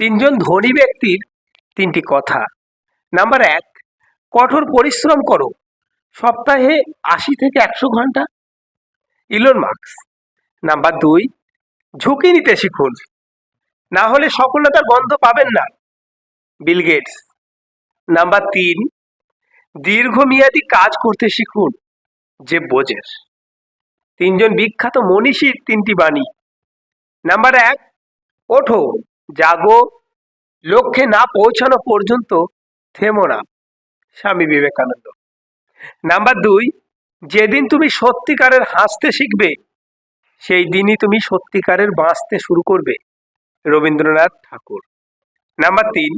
তিনজন ধনী ব্যক্তির তিনটি কথা। নাম্বার এক, কঠোর পরিশ্রম করো। সপ্তাহে আশি থেকে একশো ঘণ্টা। Elon marks. নাম্বার দুই, ঝুঁকি নিতে শিখুন। না হলে সফলতার গন্ধ পাবেন না। Bill Gates. নাম্বার তিন, দীর্ঘমেয়াদী কাজ করতে শিখুন, যে বোঝের। তিনজন বিখ্যাত মনীষীর তিনটি বাণী। নাম্বার এক, ওঠো। জাগো, লক্ষ্যে না পৌঁছানো পর্যন্ত থেমো না, স্বামী বিবেকানন্দ। নাম্বার দুই, যেদিন তুমি সত্যিকারের হাসতে শিখবে, সেই দিনই তুমি সত্যিকারের বাঁচতে শুরু করবে, রবীন্দ্রনাথ ঠাকুর। নাম্বার তিন,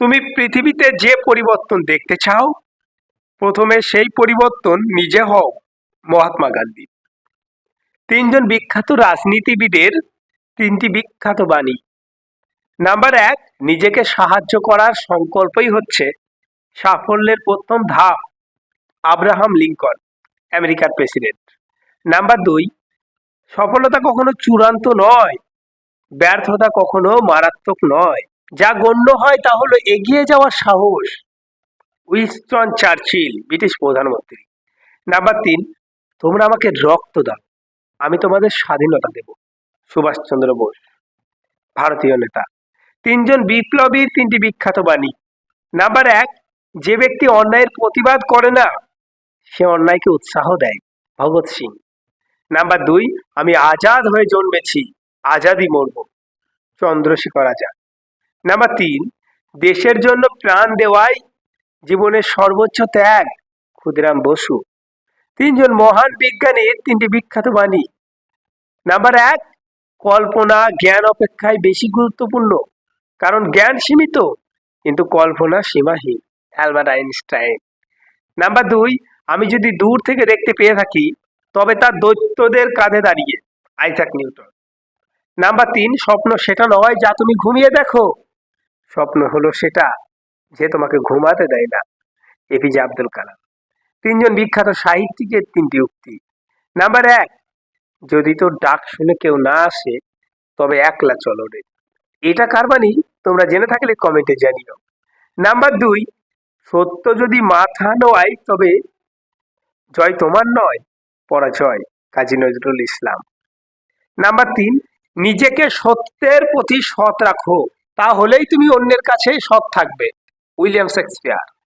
তুমি পৃথিবীতে যে পরিবর্তন দেখতে চাও, প্রথমে সেই পরিবর্তন নিজে হও, মহাত্মা গান্ধী। তিনজন বিখ্যাত রাজনীতিবিদের তিনটি বিখ্যাত বাণী নাম্বার এক, নিজেকে সাহায্য করার সংকল্পই হচ্ছে সাফল্যের প্রথম ধাপ, আব্রাহাম লিঙ্কন, আমেরিকার প্রেসিডেন্ট। নাম্বার দুই, সফলতা কখনো চূড়ান্ত নয়, ব্যর্থতা কখনো মারাত্মক নয়। যা গণ্য হয় তা হলো এগিয়ে যাওয়ার সাহস। উইনস্টন চার্চিল, ব্রিটিশ প্রধানমন্ত্রী। নাম্বার তিন, তোমরা আমাকে রক্ত দাও, আমি তোমাদের স্বাধীনতা দেব। সুভাষচন্দ্র বোস, ভারতীয় নেতা। তিনজন বিপ্লবীর তিনটি বিখ্যাত বাণী। নাম্বার এক, যে ব্যক্তি অন্যায়ের প্রতিবাদ করে না, সে অন্যায়কে উৎসাহ দেয়। ভগৎ সিং। নাম্বার দুই, আমি আজাদ হয়ে জন্মেছি আজাদি মরব। চন্দ্রশেখর আজাদ। নাম্বার তিন, দেশের জন্য প্রাণ দেওয়াই জীবনের সর্বোচ্চ ত্যাগ, ক্ষুদিরাম বসু। তিনজন মহান বিজ্ঞানীর তিনটি বিখ্যাত বাণী। নাম্বার এক, কল্পনা জ্ঞান অপেক্ষায় বেশি গুরুত্বপূর্ণ কারণ জ্ঞান সীমিত, কিন্তু কল্পনা সীমাহীন, অ্যালবার্ট আইনস্টাইন। নাম্বার দুই, আমি যদি দূর থেকে দেখতে পেয়ে থাকি, তবে তার দৈত্যদের কাঁধে দাঁড়িয়ে, আইজাক নিউটন। নাম্বার তিন, স্বপ্ন সেটা নয় যা তুমি ঘুমিয়ে দেখো। স্বপ্ন হলো সেটা যে তোমাকে ঘুমাতে দেয় না, এপিজে আব্দুল কালাম। তিনজন বিখ্যাত সাহিত্যিকের তিনটি উক্তি। নাম্বার এক, যদি তোর ডাক শুনে কেউ না আসে, তবে একলা চলো রে। এটা কার বাণী? তোমরা জেনে থাকলে কমেন্টে জানিও। নাম্বার দুই, সত্য যদি মাথা নয় তবে জয় তোমার নয়, পরাজয় কাজী নজরুল ইসলাম। নাম্বার তিন, নিজেকে সত্যের প্রতি সৎ রাখো, তাহলেই তুমি অন্যের কাছে সৎ থাকবে। William Shakespeare.